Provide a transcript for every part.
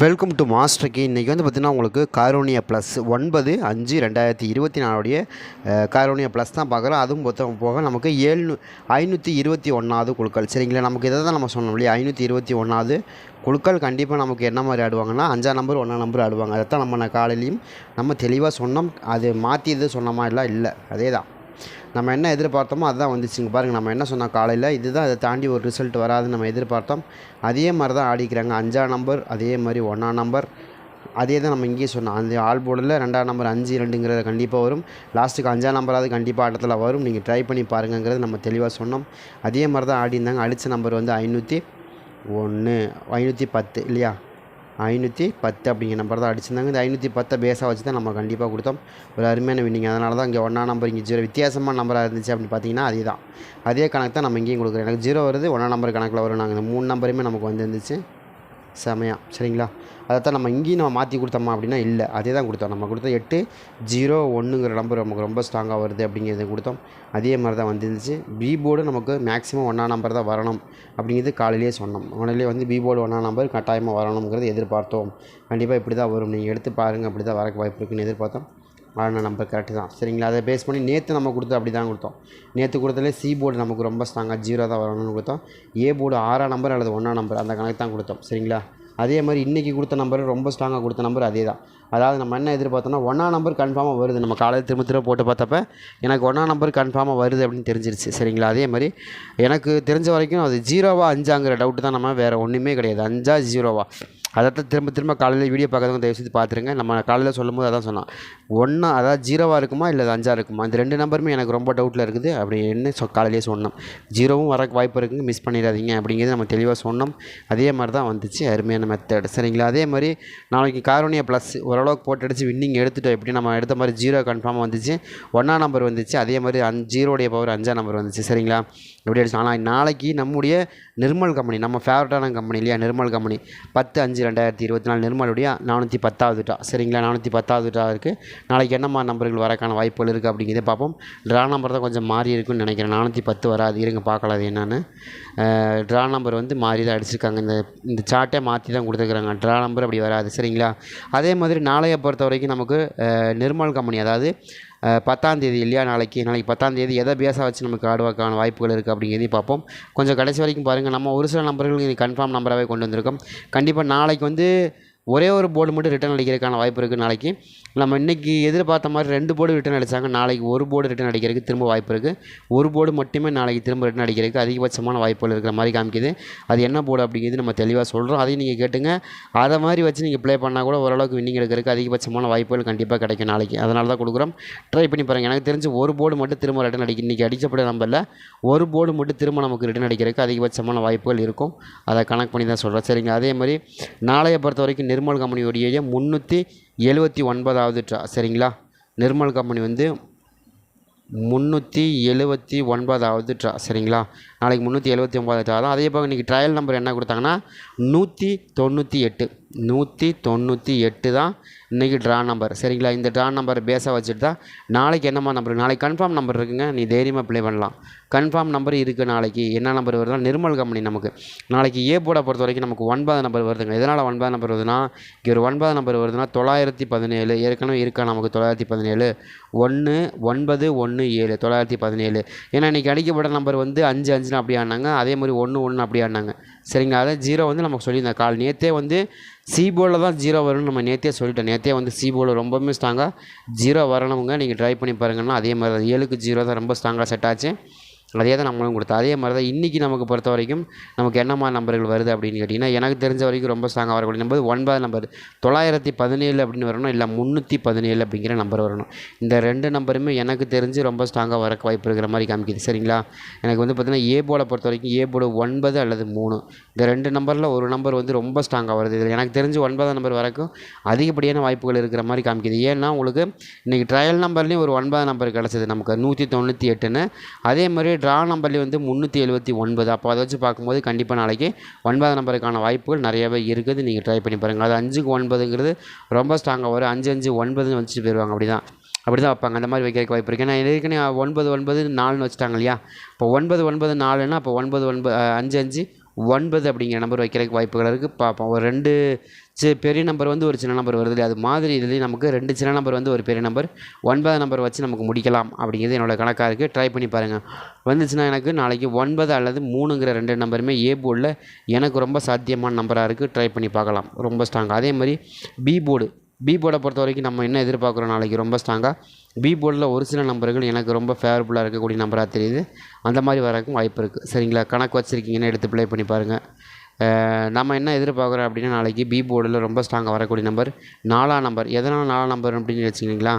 Welcome to master K இன்றைக்கி வந்து பார்த்திங்கன்னா உங்களுக்கு காரோனியா ப்ளஸ் ஒன்பது அஞ்சு ரெண்டாயிரத்தி இருபத்தி நாலுடைய காரோனியா ப்ளஸ் தான் பார்க்குறோம் அதுவும் மொத்தம் போக நமக்கு ஏழ்நூ ஐநூற்றி இருபத்தி ஒன்றாவது குழுக்கள். சரிங்களா? நமக்கு இதை தான் நம்ம சொன்னோம் இல்லையா? ஐநூற்றி இருபத்தி ஒன்றாவது குழுக்கள் கண்டிப்பாக நமக்கு என்ன மாதிரி ஆடுவாங்கன்னா அஞ்சாம் நம்பர் ஒன்றாம் நம்பர் ஆடுவாங்க. அதை தான் நம்ம நான் காலையிலையும் நம்ம தெளிவாக சொன்னோம். அது மாற்றி எது சொன்னோமா எல்லாம் இல்லை. அதே தான் நம்ம என்ன எதிர்பார்த்தோமோ அதுதான் வந்துச்சுங்க பாருங்கள் நம்ம என்ன சொன்னோம் காலையில்? இதுதான் அதை தாண்டி ஒரு ரிசல்ட் வராதுன்னு நம்ம எதிர்பார்த்தோம். அதே மாதிரி தான் ஆடிக்கிறாங்க. அஞ்சாம் நம்பர் அதே மாதிரி ஒன்றாம் நம்பர் அதே தான் நம்ம இங்கேயே சொன்னோம். அந்த ஆல் போர்டில் ரெண்டாம் நம்பர் அஞ்சு ரெண்டுங்கிறது கண்டிப்பாக வரும். லாஸ்ட்டுக்கு அஞ்சாம் நம்பராவது கண்டிப்பாக ஆட்டத்தில் வரும். நீங்கள் ட்ரை பண்ணி பாருங்கங்கிறது நம்ம தெளிவாக சொன்னோம். அதே மாதிரி தான் ஆடி இருந்தாங்க அடித்த நம்பர் வந்து ஐநூற்றி ஒன்று ஐநூற்றி பத்து இல்லையா? ஐநூற்றி பத்து அப்படிங்கிற நம்பர் தான் அடிச்சிருந்தாங்க. இந்த ஐநூற்றி பத்தை பேஸாக வச்சு தான் நம்ம கண்டிப்பாக கொடுத்தோம். ஒரு அருமையான வின்னிங் அதனால தான் இங்கே ஒன்றா நம்பர் இங்கே ஜீரோ வித்தியாசமான நம்பராக இருந்துச்சு அப்படின்னு பார்த்தீங்கன்னா அதே தான் அதே கணக்கு தான் நம்ம இங்கேயும் கொடுக்குறோம். எனக்கு ஜீரோ வருது ஒன்றா நம்பர் கணக்கில் வரும். நாங்கள் இந்த மூணு நம்பருமே நமக்கு வந்துருந்துச்சு. செமையா. சரிங்களா? அதைத்தான் நம்ம இங்கேயும் நம்ம மாற்றி கொடுத்தோமா அப்படின்னா இல்லை. அதே தான் கொடுத்தோம். நம்ம கொடுத்த எட்டு ஜீரோ ஒன்றுங்கிற நம்பர் நமக்கு ரொம்ப ஸ்ட்ராங்காக வருது அப்படிங்கிறத கொடுத்தோம். அதே மாதிரி தான் வந்துருந்துச்சு. பி போர்டு நமக்கு மேக்ஸிமம் ஒன்றா நம்பர் தான் வரணும் அப்படிங்கிறது காலையிலேயே சொன்னோம். உடனே வந்து பி போர்டு ஒன்றா நம்பர் கட்டாயமாக வரணுங்கிறது எதிர்பார்த்தோம். கண்டிப்பாக இப்படி தான் வரும். நீங்கள் எடுத்து பாருங்கள் அப்படி தான் வரக்கு வாய்ப்பு இருக்குன்னு எதிர்பார்த்தோம். ஆனால் நம்பர் கரெக்டு தான். சரிங்களா? அதை பேஸ் பண்ணி நேற்று நம்ம கொடுத்து அப்படி தான் கொடுத்தோம். நேற்று கொடுத்ததுலே சி போர்டு நமக்கு ரொம்ப ஸ்ட்ராங்காக ஜீரோ தான் வரணும்னு கொடுத்தோம். ஏ போர்டு ஆறாம் நம்பர் அல்லது ஒன்றாம் நம்பர் அந்த கணக்கு தான் கொடுத்தோம். சரிங்களா? அதே மாதிரி இன்றைக்கி கொடுத்த நம்பர் ரொம்ப ஸ்ட்ராங்காக கொடுத்த நம்பர் அதே தான். அதாவது நம்ம என்ன எதிர்பார்த்தோம்னா ஒன்றாம் நம்பர் கன்ஃபார்மாக வருது. நம்ம காலையில் திரும்ப திரும்ப போட்டு பார்த்தப்ப எனக்கு ஒன்றாம் நம்பர் கன்ஃபார்மாக வருது அப்படின்னு தெரிஞ்சிருச்சு. சரிங்களா? அதே மாதிரி எனக்கு தெரிஞ்ச வரைக்கும் அது ஜீரோவா அஞ்சாங்கிற டவுட்டு தான் நம்ம வேறு ஒன்றுமே கிடையாது. அஞ்சா ஜீரோவா அதைத்தான் திரும்ப திரும்ப காலையில் வீடியோ பார்க்குறவங்க தயவு செய்து பார்த்துருங்க. நம்ம காலையில் சொல்லும்போது அதான் சொன்னோம் ஒன்றா அதாவது ஜீரோவாக இருக்குமா இல்லை அது அஞ்சா இருக்குமா? இந்த ரெண்டு நம்பருமே எனக்கு ரொம்ப டவுட்டில் இருக்குது. அப்படி என்ன சொ காலையிலே சொன்னோம். ஜீரோவும் வரக்கு வாய்ப்பு இருக்குங்க. மிஸ் பண்ணிடாதீங்க அப்படிங்கிறது நம்ம தெளிவாக சொன்னோம். அதே மாதிரி தான் வந்துச்சு. அருமையான மெத்தட் சரிங்களா? அதே மாதிரி நாளைக்கு காரோனியா ப்ளஸ் ஓரளவுக்கு போட்டு அடித்து வின்னிங் எடுத்துட்டோம். எப்படி நம்ம எடுத்த மாதிரி ஜீரோ கன்ஃபார்மாக வந்துச்சு. ஒன்றா நம்பர் வந்துச்சு. அதே மாதிரி அஞ்சு ஜீரோடைய பவர் அஞ்சாம் நம்பர் வந்துச்சு. சரிங்களா? எப்படி அடிச்சு ஆனால் நாளைக்கு நம்முடைய நிர்மல் கம்பெனி நம்ம ஃபேவரட்டான கம்பெனி இல்லையா நிர்மல் கம்பெனி. பத்து அஞ்சு ரெண்டாயிரத்தி இருபத்தி நாலு நிர்மலுடைய நானூற்றி பத்தாவது டா சரிங்களா? நானூற்றி பத்தாவது டா இருக்குது நாளைக்கு என்னம்மா நம்பர்கள் வரக்கான வாய்ப்புகள் இருக்குது அப்படிங்கிறத பார்ப்போம். ட்ரா நம்பர் தான் கொஞ்சம் மாறி இருக்குன்னு நினைக்கிறேன். நானூற்றி பத்து வராது. இருங்க பார்க்கலாம் அது என்னென்னு. ட்ரா நம்பர் வந்து மாறி தான் அடிச்சிருக்காங்க. இந்த இந்த சார்ட்டே மாற்றி தான் கொடுத்துருக்குறாங்க ட்ரா நம்பர் அப்படி வராது. சரிங்களா? அதே மாதிரி நாளையை பொறுத்த வரைக்கும் நமக்கு நிர்மல் கம்பெனி அதாவது பத்தாந்தேதி இல்லையா நாளைக்கு? நாளைக்கு பத்தாந்தேதி எதை பேஸாக வச்சு நமக்கு ஆடுவதற்கான வாய்ப்புகள் இருக்குது அப்படிங்கிறதையும் பார்ப்போம். கொஞ்சம் கடைசி வரைக்கும் பாருங்கள் நம்ம ஒரு சில நம்பர்கள் கன்ஃபார்ம் நம்பராகவே கொண்டு வந்திருக்கோம். கண்டிப்பாக நாளைக்கு வந்து ஒரே ஒரு போர்டு மட்டும் ரிட்டர்ன் அடிக்கிறதுக்கான வாய்ப்பு இருக்குது நாளைக்கு. நம்ம இன்றைக்கி எதிர்பார்த்த மாதிரி ரெண்டு போர்டு ரிட்டர்ன் அடித்தாங்க நாளைக்கு ஒரு போர்டு ரிட்டர்ன் அடிக்கிறதுக்கு திரும்ப வாய்ப்பு இருக்குது ஒரு போர்டு மட்டுமே நாளைக்கு திரும்ப ரிட்டர்ன் அடிக்கிறதுக்கு அதிகபட்சமான வாய்ப்புகள் இருக்கிற மாதிரி காமிக்குது. அது என்ன போர்டு அப்படிங்கிறது நம்ம தெளிவாக சொல்கிறோம் அதையும் நீங்கள் கேட்டுங்க. அதை மாதிரி வச்சு நீங்கள் ப்ளே பண்ணால் கூட ஓரளவுக்கு வின்னிங் எடுக்கிறதுக்கு அதிகபட்சமான வாய்ப்புகள் கண்டிப்பாக கிடைக்கும் நாளைக்கு. அதனால தான் கொடுக்குறோம். ட்ரை பண்ணி பாருங்கள் எனக்கு தெரிஞ்சு ஒரு போர்டு மட்டும் திரும்ப ரிட்டர்ன் அடிக்க இன்றைக்கி அடிச்சப்பட நம்பரில் ஒரு போர்டு மட்டும் திரும்ப நமக்கு ரிட்டர்ன் அடிக்கிறதுக்கு அதிகபட்சமான வாய்ப்புகள் இருக்கும். அதை கணக்கு பண்ணி தான் சொல்கிறேன் சரிங்க அதே மாதிரி நாளைய பொறுத்த வரைக்கும் நிர்மல் கம்பெனியோடைய முந்நூற்றி எழுபத்தி ஒன்பதாவது ட்ரா சரிங்களா? நிர்மல் கம்பெனி வந்து முந்நூற்றி எழுபத்தி ஒன்பதாவது ட்ரா சரிங்களா? நாளைக்கு முந்நூற்றி எழுபத்தி ஒன்பதாவது ட்ரா. தான் அதே போக இன்றைக்கி ட்ரையல் நம்பர் என்ன கொடுத்தாங்கன்னா நூற்றி தொண்ணூற்றி எட்டு. நூற்றி தொண்ணூற்றி எட்டு தான் இன்றைக்கி ட்ரா நம்பர் சரிங்களா? இந்த ட்ரா நம்பர் பேஸாக வச்சுட்டு தான் நாளைக்கு என்னம்மா நம்பர் நாளைக்கு கன்ஃபார்ம் நம்பர் இருக்குங்க. நீ தைரியமாக ப்ளே பண்ணலாம். கன்ஃபார்ம் நம்பர் இருக்குது நாளைக்கு. என்ன நம்பர் வருதுன்னா நிர்மல் கம்பெனி நமக்கு. நாளைக்கு ஏ போர்டை பொறுத்த வரைக்கும் நமக்கு ஒன்பது நம்பர் வருதுங்க. எதனால் ஒன்பது நம்பர் வருதுன்னா இங்கே ஒரு ஒன்பது நம்பர் வருதுன்னா தொள்ளாயிரத்தி பதினேழு. ஏற்கனவே இருக்கா நமக்கு தொள்ளாயிரத்தி பதினேழு? ஒன்று ஒன்பது ஒன்று ஏழு. தொள்ளாயிரத்தி பதினேழு. ஏன்னா இன்றைக்கி அடிக்கப்பட்ட நம்பர் வந்து அஞ்சு அஞ்சுன்னு அப்படி ஆனாங்க. அதே மாதிரி ஒன்று ஒன்று அப்படி ஆனாங்க. சரிங்களா? அதான் ஜீரோ வந்து நமக்கு சொல்லியிருந்தேன் கால் நேற்றே வந்து சி போலில் தான் ஜீரோ வரும்னு நம்ம நேற்றே சொல்லிட்டோம். நேற்றே வந்து சி போர்டில் ரொம்பவுமே ஸ்ட்ராங்காக ஜீரோ வரணுங்க. நீங்கள் ட்ரை பண்ணி பாருங்கன்னா அதே மாதிரி தான். ஏழுக்கு ஜீரோ தான் ரொம்ப ஸ்ட்ராங்காக செட் ஆச்சு. அதே தான் நம்மளும் கொடுத்தோம். அதே மாதிரி தான் இன்றைக்கி நமக்கு பொறுத்த வரைக்கும் நமக்கு என்ன நம்பர்கள் வருது அப்படின்னு கேட்டிங்கன்னா எனக்கு தெரிஞ்ச வரைக்கும் ரொம்ப ஸ்ட்ராங்காக வரக்கூடிய நம்பர் ஒன்பது நம்பர் தொள்ளாயிரத்தி பதினேழு அப்படின்னு வரணும் இல்லை முந்நூற்றி பதினேழு அப்படிங்கிற நம்பர் வரணும். இந்த ரெண்டு நம்பருமே எனக்கு தெரிஞ்சு ரொம்ப ஸ்ட்ராங்காக வரக்கு வாய்ப்பு இருக்கிற மாதிரி காமிக்குது. சரிங்களா? எனக்கு வந்து பார்த்திங்கன்னா ஏ போர்டை பொறுத்த வரைக்கும் ஏ போர்டு ஒன்பது அல்லது மூணு. இந்த ரெண்டு நம்பரில் ஒரு நம்பர் வந்து ரொம்ப ஸ்ட்ராங்காக வருது. இதில் எனக்கு தெரிஞ்சு ஒன்பதாம் நம்பர் வரைக்கும் அதிகப்படியான வாய்ப்புகள் இருக்கிற மாதிரி காமிக்குது. ஏன்னா உங்களுக்கு இன்றைக்கி ட்ரையல் நம்பர்லேயும் ஒரு ஒன்பதாம் நம்பர் கிடச்சிது நமக்கு. நூற்றி தொண்ணூற்றி எட்டுன்னு. அதே மாதிரி ட்ரா நம்பர்லேயே வந்து முந்நூற்றி எழுபத்தி ஒன்பது. அப்போ அதை வச்சு பார்க்கும்போது கண்டிப்பாக நாளைக்கு ஒன்பதாம் நம்பருக்கான வாய்ப்புகள் நிறையவே இருக்குது. நீங்கள் ட்ரை பண்ணி பாருங்கள் அது அஞ்சுக்கு ஒன்பதுங்கிறது ரொம்ப ஸ்ட்ராங்காக வரும். அஞ்சு அஞ்சு ஒன்பதுன்னு வச்சுட்டு போயிடுவாங்க அப்படி தான் அப்படி தான் வைப்பாங்க. அந்த மாதிரி வைக்கிறதுக்கு வாய்ப்பு இருக்குது ஏன்னா ஏற்கனவே ஒன்பது ஒன்பது நாலுன்னு வச்சுட்டாங்க இல்லையா? இப்போ ஒன்பது ஒன்பது நாலுன்னா அப்போ ஒன்பது ஒன்பது அஞ்சு அஞ்சு ஒன்பது அப்படிங்கிற நம்பர் வைக்கிறதுக்கு வாய்ப்புகள் இருக்குது பார்ப்போம் ஒரு ரெண்டு சி பெரிய நம்பர் வந்து ஒரு சின்ன நம்பர் வருது இல்லையா? அது மாதிரி இதுலேயும் நமக்கு ரெண்டு சின்ன நம்பர் வந்து ஒரு பெரிய நம்பர் ஒன்பது நம்பர் வச்சு நமக்கு முடிக்கலாம் அப்படிங்கிறது என்னோடய கணக்காக இருக்குது ட்ரை பண்ணி பாருங்கள் வந்துச்சுன்னா எனக்கு நாளைக்கு ஒன்பது அல்லது மூணுங்கிற ரெண்டு நம்பருமே ஏ போர்டில் எனக்கு ரொம்ப சாத்தியமான நம்பராக இருக்குது ட்ரை பண்ணி பார்க்கலாம். ரொம்ப ஸ்ட்ராங் அதே மாதிரி பி போர்டு பி போர்டை பொறுத்த வரைக்கும் நம்ம என்ன எதிர்பார்க்குறோம் நாளைக்கு? ரொம்ப ஸ்ட்ராங்காக பி போர்டில் ஒரு சில நம்பர்கள் எனக்கு ரொம்ப ஃபேவரபுளாக இருக்கக்கூடிய நம்பராக தெரியுது. அந்த மாதிரி வரக்கும் வாய்ப்பு இருக்குது சரிங்களா? கணக்கு வச்சுருக்கீங்கன்னு எடுத்து ப்ளே பண்ணி பாருங்கள் நம்ம என்ன எதிர்பார்க்குறோம் அப்படின்னா நாளைக்கு பி போர்டில் ரொம்ப ஸ்ட்ராங்காக வரக்கூடிய நம்பர் நாலாம் நம்பர். எதனால் நாலாம் நம்பர் அப்படின்னு வச்சுக்கிங்களா?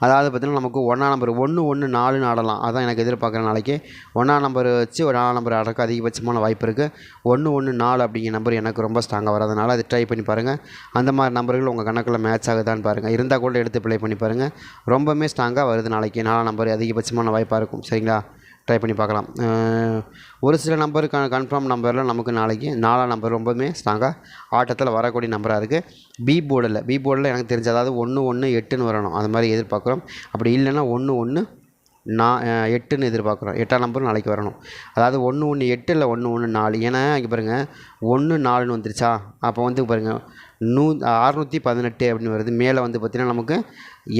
அதாவது பார்த்திங்கன்னா நமக்கு ஒன்றாம் நம்பர் ஒன்று ஒன்று நாலுன்னு ஆடலாம். அதான் எனக்கு எதிர்பார்க்குற நாளைக்கு. ஒன்றாம் நம்பர் வச்சு ஒரு நாலு நம்பர் ஆடுறதுக்கு அதிகபட்சமான வாய்ப்பு இருக்குது ஒன்று ஒன்று நாலு அப்படிங்கிற நம்பர் எனக்கு ரொம்ப ஸ்ட்ராங்காக வராதனால அதை ட்ரை பண்ணி பாருங்கள் அந்த மாதிரி நம்பர்கள் உங்கள் கணக்கில் மேட்ச் ஆகுதான்னு பாருங்கள் இருந்தால் கூட எடுத்து ப்ளே பண்ணி பாருங்கள் ரொம்பவுமே ஸ்ட்ராங்காக வருது நாளைக்கு. நாலாம் நம்பர் அதிகபட்சமான வாய்ப்பாக இருக்கும். சரிங்களா? ட்ரை பண்ணி பார்க்கலாம். ஒரு சில நம்பர் க கன்ஃபார்ம் நம்பரில் நமக்கு நாளைக்கு நாலாம் நம்பர் ரொம்பவுமே ஸ்ட்ராங்காக ஆட்டத்தில் வரக்கூடிய நம்பராக இருக்குது பி போர்டில் பி போர்டில் எனக்கு தெரிஞ்ச அதாவது ஒன்று ஒன்று எட்டுன்னு வரணும். அது மாதிரி எதிர்பார்க்குறோம். அப்படி இல்லைன்னா ஒன்று ஒன்று நான் எட்டுன்னு எதிர்பார்க்குறோம். எட்டாம் நம்பர் நாளைக்கு வரணும். அதாவது ஒன்று ஒன்று எட்டு இல்லை ஒன்று ஒன்று நாலு. ஏன்னா இங்கே பாருங்கள் ஒன்று நாலுன்னு வந்துருச்சா? அப்போ வந்து பாருங்கள் நூ அறநூற்றி பதினெட்டு அப்படின்னு வருது. மேலே வந்து பார்த்திங்கன்னா நமக்கு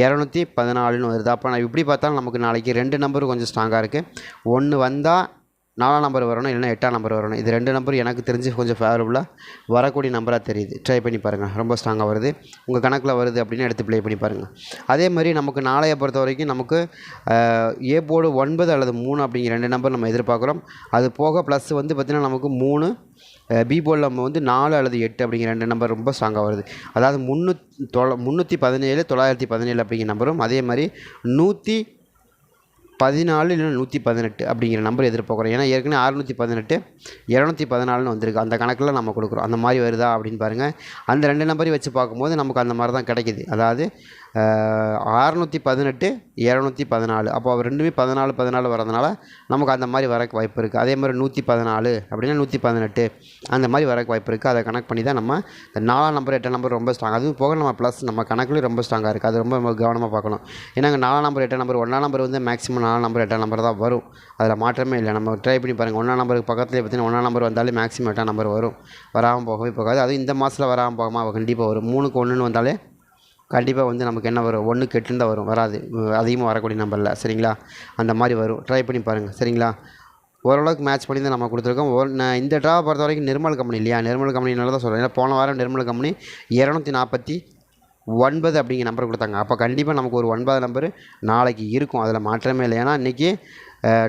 இரநூத்தி பதினாலுன்னு வருது. அப்போ நான் இப்படி பார்த்தாலும் நமக்கு நாளைக்கு ரெண்டு நம்பரும் கொஞ்சம் ஸ்ட்ராங்காக இருக்குது ஒன்று வந்தால் நாலாம் நம்பர் வரணும் இல்லைன்னா எட்டாம் நம்பர் வரணும். இது ரெண்டு நம்பர் எனக்கு தெரிஞ்சு கொஞ்சம் ஃபேவரபுளாக வரக்கூடிய நம்பராக தெரியுது. ட்ரை பண்ணி பாருங்கள் ரொம்ப ஸ்ட்ராங்காக வருது. உங்கள் கணக்கில் வருது அப்படின்னு எடுத்து ப்ளே பண்ணி பாருங்கள் அதே மாதிரி நமக்கு நாளைய பொறுத்த வரைக்கும் நமக்கு ஏ போர்டு ஒன்பது அல்லது மூணு அப்படிங்கிற ரெண்டு நம்பர் நம்ம எதிர்பார்க்குறோம். அது போக ப்ளஸ் வந்து பார்த்திங்கன்னா நமக்கு மூணு பி போலில் நம்ம வந்து நாலு அல்லது எட்டு அப்படிங்கிற ரெண்டு நம்பர் ரொம்ப ஸ்ட்ராங்காக வருது. அதாவது முன்னூத் தொள்ள முந்நூற்றி பதினேழு தொள்ளாயிரத்தி பதினேழு அப்படிங்கிற நம்பரும் அதே மாதிரி நூற்றி பதினாலு இல்லைன்னா நூற்றி பதினெட்டு அப்படிங்கிற நம்பர் எதிர்பார்க்குறோம். ஏன்னா ஏற்கனவே அறுநூற்றி பதினெட்டு இரநூத்தி பதினாலுன்னு வந்திருக்கு. அந்த கணக்கில் நம்ம கொடுக்குறோம். அந்த மாதிரி வருதா அப்படின்னு பாருங்கள் அந்த ரெண்டு நம்பரையும் வச்சு பார்க்கும்போது நமக்கு அந்த மாதிரி தான் கிடைக்கிது. அதாவது அறநூற்றி பதினெட்டு இரநூத்தி பதினாலு. அப்போ ரெண்டுமே பதினாலு பதினாலு வரதுனால நமக்கு அந்த மாதிரி வரக்கு வாய்ப்பு இருக்குது அதே மாதிரி நூற்றி பதினாலு அப்படின்னா நூற்றி பதினெட்டு. அந்த மாதிரி வரக்கு வாய்ப்பு இருக்குது அதை கணக்கு பண்ணி தான் நம்ம இந்த நாலாம் நம்பர் எட்டாம் நம்பர் ரொம்ப ஸ்ட்ராங் அதுவும் போக நம்ம ப்ளஸ் நம்ம கணக்குலேயும் ரொம்ப ஸ்ட்ராங்காக இருக்குது அது ரொம்ப நம்ம கவனமாக பார்க்கணும். ஏன்னா நாலாம் நம்பர் எட்டாம் நம்பர் ஒன்றாம் நம்பர் வந்து மேக்ஸிமம் நாலாம் நம்பர் எட்டாம் நம்பர் தான் வரும். அதில் மாற்றமே இல்லை. நம்ம ட்ரை பண்ணி பாருங்கள் ஒன்றாம் நம்பருக்கு பக்கத்துலேயே பார்த்தீங்கன்னா ஒன்றாம் நம்பர் வந்தாலே மேக்ஸிமம் எட்டாம் நம்பர் வரும். வராமல் போகவே போகாது. அதுவும் இந்த மாதத்தில் வராமல் போகாமல் அவள் கண்டிப்பாக வரும். மூணுக்கு ஒன்றுன்னு வந்தாலே கண்டிப்பாக வந்து நமக்கு என்ன வரும்? ஒன்று கெட்டுன்னு தான் வரும். வராது. அதிகமாக வரக்கூடிய நம்பரில் சரிங்களா? அந்த மாதிரி வரும். ட்ரை பண்ணி பாருங்கள் சரிங்களா? ஓரளவுக்கு மேட்ச் பண்ணி தான் நம்ம கொடுத்துருக்கோம். ஒரு நான் இந்த ட்ராவை பொறுத்த வரைக்கும் நிர்மல் கம்பெனி இல்லையா? நிர்மல் கம்பெனினால தான் சொல்கிறேன் ஏன்னா போன வாரம் நிர்மல் கம்பெனி இரநூத்தி நாற்பத்தி ஒன்பது அப்படிங்கிற நம்பர் கொடுத்தாங்க. அப்போ கண்டிப்பாக நமக்கு ஒரு ஒன்பது நம்பர் நாளைக்கு இருக்கும். அதில் மாற்றமே இல்லை. ஏன்னா இன்றைக்கி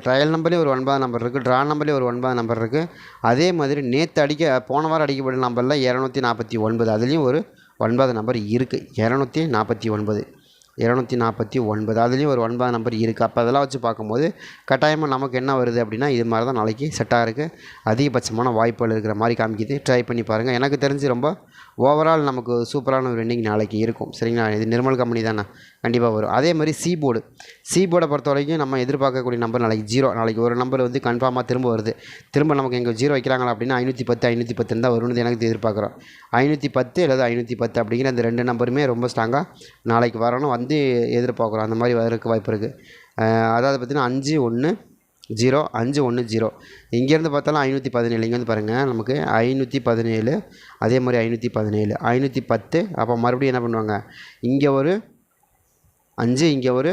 ட்ரையல் நம்பர்லேயும் ஒரு ஒன்பது நம்பர் இருக்குது ட்ரா நம்பர்லேயும் ஒரு ஒன்பது நம்பர் இருக்குது அதே மாதிரி நேற்று அடிக்க போன வாரம் அடிக்கப்பட்ட நம்பரில் இரநூத்தி நாற்பத்தி ஒன்பது. அதுலேயும் ஒரு ஒன்பது நம்பர் இருக்குது இரநூத்தி நாற்பத்தி ஒன்பது. இரநூத்தி நாற்பத்தி ஒன்பது. அதுலேயும் ஒரு ஒன்பது நம்பர் இருக்குது அப்போ அதெல்லாம் வச்சு பார்க்கும்போது கட்டாயமாக நமக்கு என்ன வருது அப்படின்னா இது மாதிரி தான் நாளைக்கு செட்டாக இருக்குது அதிகபட்சமான வாய்ப்புகள் இருக்கிற மாதிரி காமிக்குது. ட்ரை பண்ணி பாருங்கள் எனக்கு தெரிஞ்சு ரொம்ப ஓவரால் நமக்கு சூப்பரான ஒரு ரெண்டிங் நாளைக்கு இருக்கும். சரிங்களா? இது நிர்மல் கம்பெனி தானே. கண்டிப்பாக வரும். அதே மாதிரி சி போர்டு சி போர்டை பொறுத்த வரைக்கும் நம்ம எதிர்பார்க்கக்கூடிய நம்பர் நாளைக்கு ஜீரோ நாளைக்கு ஒரு நம்பர் வந்து கன்ஃபார்மாக திரும்ப வருது. திரும்ப நமக்கு எங்கள் ஜீரோ வைக்கிறாங்களா அப்படின்னா ஐநூற்றி பத்து ஐநூற்றி பத்து தான் வரும்னு எனக்கு எதிர்பார்க்குறோம். ஐநூற்றி பத்து அல்லது ஐநூற்றி பத்து அப்படிங்கிற அந்த ரெண்டு நம்பருமே ரொம்ப ஸ்ட்ராங்காக நாளைக்கு வரணும். வந்து எதிர்பார்க்குறோம். அந்த மாதிரி வரக்கு வாய்ப்பு இருக்குது அதாவது பார்த்திங்கன்னா அஞ்சு ஒன்று ஜீரோ அஞ்சு ஒன்று ஜீரோ இங்கேருந்து பார்த்தாலும் ஐநூற்றி பதினேழு. இங்கேருந்து பாருங்கள் நமக்கு ஐநூற்றி பதினேழு அதே மாதிரி ஐநூற்றி பதினேழு. ஐநூற்றி பத்து. அப்போ மறுபடியும் என்ன பண்ணுவாங்க? இங்கே ஒரு அஞ்சு இங்கே ஒரு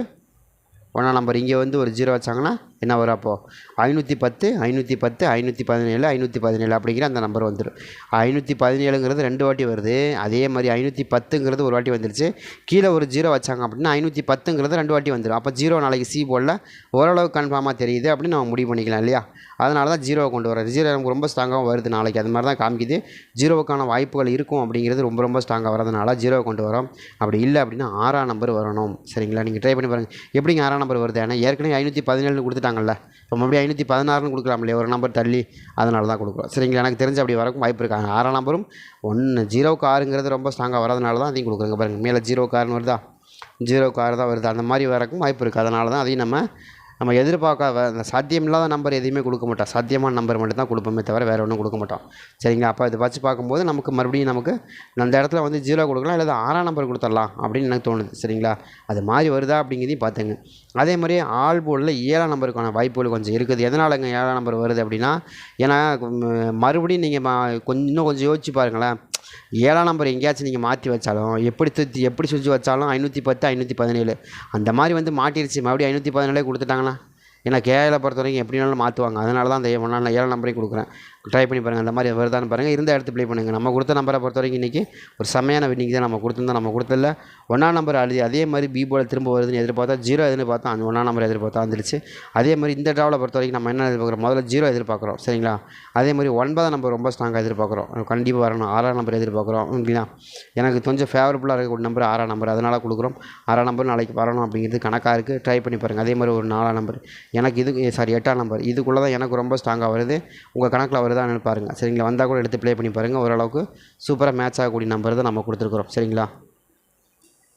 ஒன்றாம் நம்பர் இங்கே வந்து ஒரு ஜீரோ வச்சாங்கன்னா என்ன வரும் அப்போது ஐநூற்றி பத்து ஐநூற்றி பத்து ஐநூற்றி பதினேழு ஐநூற்றி பதினேழு அப்படிங்கிற அந்த நம்பர் வந்துடும் ஐநூற்றி பதினேழுங்கிறது ரெண்டு வாட்டி வருது. அதே மாதிரி ஐநூற்றி பத்துங்கிறது ஒரு வாட்டி வந்துருச்சு. கீழே ஒரு ஜீரோ வச்சாங்க அப்படின்னா ஐநூற்றி பத்துங்கிறது ரெண்டு வாட்டி வந்துடும் அப்போ ஜீரோ நாளைக்கு சி போர்டில் ஓரளவு கன்ஃபார்மாக தெரியுது அப்படின்னு நம்ம முடிவு பண்ணிக்கலாம் இல்லையா? அதனால தான் ஜீரோவை கொண்டு வரேன் ஜீரோ நமக்கு ரொம்ப ஸ்ட்ராங்காகவும் வருது நாளைக்கு. அது மாதிரி தான் காமிக்குது. ஜீரோவுக்கான வாய்ப்புகள் இருக்கும் அப்படிங்கிறது ரொம்ப ரொம்ப ஸ்ட்ராங்காக வரதுனால ஜீரோவை கொண்டு வரோம். அப்படி இல்லை அப்படின்னா ஆறாம் நம்பர் வரணும். சரிங்களா? நீங்கள் ட்ரை பண்ணி பாருங்கள் எப்படிங்க ஆறாம் நம்பர் வருது? ஏன்னா ஏற்கனவே ஐநூற்றி பதினேழு கொடுக்குறாங்கல்ல. இப்போ மறுபடியும் ஐநூற்றி பதினாறுன்னு கொடுக்கலாம் இல்லையா ஒரு நம்பர் தள்ளி அதனால தான் கொடுக்குறோம். சரிங்களா? எனக்கு தெரிஞ்சு அப்படி வரக்கும் வாய்ப்பு இருக்காங்க ஆறாம் நம்பரும் ஒன்று ஜீரோக்கு ஆறுங்கிறது ரொம்ப ஸ்ட்ராங்காக வரதுனால தான் அதையும் கொடுக்குறாங்க பாருங்கள் மேலே ஜீரோ ஆறுன்னு வருதா? ஜீரோ ஆறு தான் வருது. அந்த மாதிரி வரக்கும் வாய்ப்பு இருக்குது அதனால தான் அதையும் நம்ம நம்ம எதிர்பார்க்காத அந்த சாத்தியமில்லாத நம்பர் எதையுமே கொடுக்க மாட்டோம். சாத்தியமான நம்பர் மட்டும்தான் கொடுப்போமே தவிர வேறு ஒன்றும் கொடுக்க மாட்டோம். சரிங்களா? அப்போ இதை வச்சு பார்க்கும்போது நமக்கு மறுபடியும் நமக்கு அந்த இடத்துல வந்து ஜீரோ கொடுக்கலாம் இல்லை ஆறாம் நம்பர் கொடுத்துடலாம் அப்படின்னு எனக்கு தோணுது. சரிங்களா? அது மாதிரி வருதா அப்படிங்கிறதையும் பார்த்துங்க. அதே மாதிரி ஆள் போலில் ஏழாம் நம்பருக்கான வாய்ப்புகள் கொஞ்சம் இருக்குது. எதனாலங்க ஏழாம் நம்பர் வருது அப்படின்னா ஏன்னா மறுபடியும் நீங்கள் கொஞ்சம் இன்னும் கொஞ்சம் யோசிச்சு பாருங்களேன். ஏழாம் நம்பர் எங்கேயாச்சும் நீங்கள் மாற்றி வச்சாலும் எப்படி சுற்றி எப்படி சுற்றி வச்சாலும் ஐநூற்றி பத்து ஐநூற்றி பதினேழு. அந்த மாதிரி வந்து மாட்டிருச்சு. மறுபடியும் ஐநூற்றி பதினேழே கொடுத்துட்டாங்கன்னா ஏன்னா கேஏல பொறுத்த வரைக்கும் எப்படினாலும் மாற்றுவாங்க அதனால தான் அந்த ஒன்றாம் ஏழாம் நம்பரையும் கொடுக்குறேன். ட்ரை பண்ணி பாருங்கள் அந்த மாதிரி வருதான்னு பாருங்கள் இருந்த இடத்து ப்ளே பண்ணுங்கள் நம்ம கொடுத்த நம்பரை பொறுத்த வரைக்கும் இன்றைக்கி ஒரு செம்மையான வின்னிங் தான் நம்ம கொடுத்துருந்தோம். நம்ம கொடுத்ததில்ல ஒன்றாம் நம்பர் அழுதி அதே மாதிரி பி போல திரும்ப வருதுன்னு எதிர்பார்த்தா ஜீரோ எதுன்னு பார்த்தா அந்த ஒன்றாம் நம்பர் எதிர்பார்த்தா வந்துருச்சு. அதே மாதிரி இந்த ட்ராவலை பொறுத்த வரைக்கும் நம்ம என்ன எதிர்பார்க்குறோம்? முதல்ல ஜீரோ எதிர்பார்க்குறோம் சரிங்களா? அதே மாதிரி ஒன்பதாம் நம்பர் ரொம்ப ஸ்ட்ராங்காக எதிர்பார்க்குறோம். கண்டிப்பாக வரணும். ஆறாம் நம்பர் எதிர்பார்க்குறோம் இல்லைங்களா? எனக்கு கொஞ்சம் ஃபேவரபுளாக இருக்கக்கூடிய நம்பர் ஆறாம் நம்பர் அதனால் கொடுக்குறோம். ஆறாம் நம்பர் நாளைக்கு வரணும் அப்படிங்கிறது கணக்காக இருக்குது ட்ரை பண்ணி பாருங்கள் அதே மாதிரி ஒரு நாலாம் நம்பர் எனக்கு இது சாரி எட்டாம் நம்பர் இதுக்குள்ளே தான் எனக்கு ரொம்ப ஸ்ட்ராங்காக வருது. உங்கள் கணக்கில் வருது வருதான்னு பாருங்கள் சரிங்களா? வந்தால் கூட எடுத்து ப்ளே பண்ணி பாருங்கள் ஓரளவுக்கு சூப்பராக மேட்ச் ஆகக்கூடிய நம்பர் தான் நம்ம கொடுத்துருக்குறோம். சரிங்களா?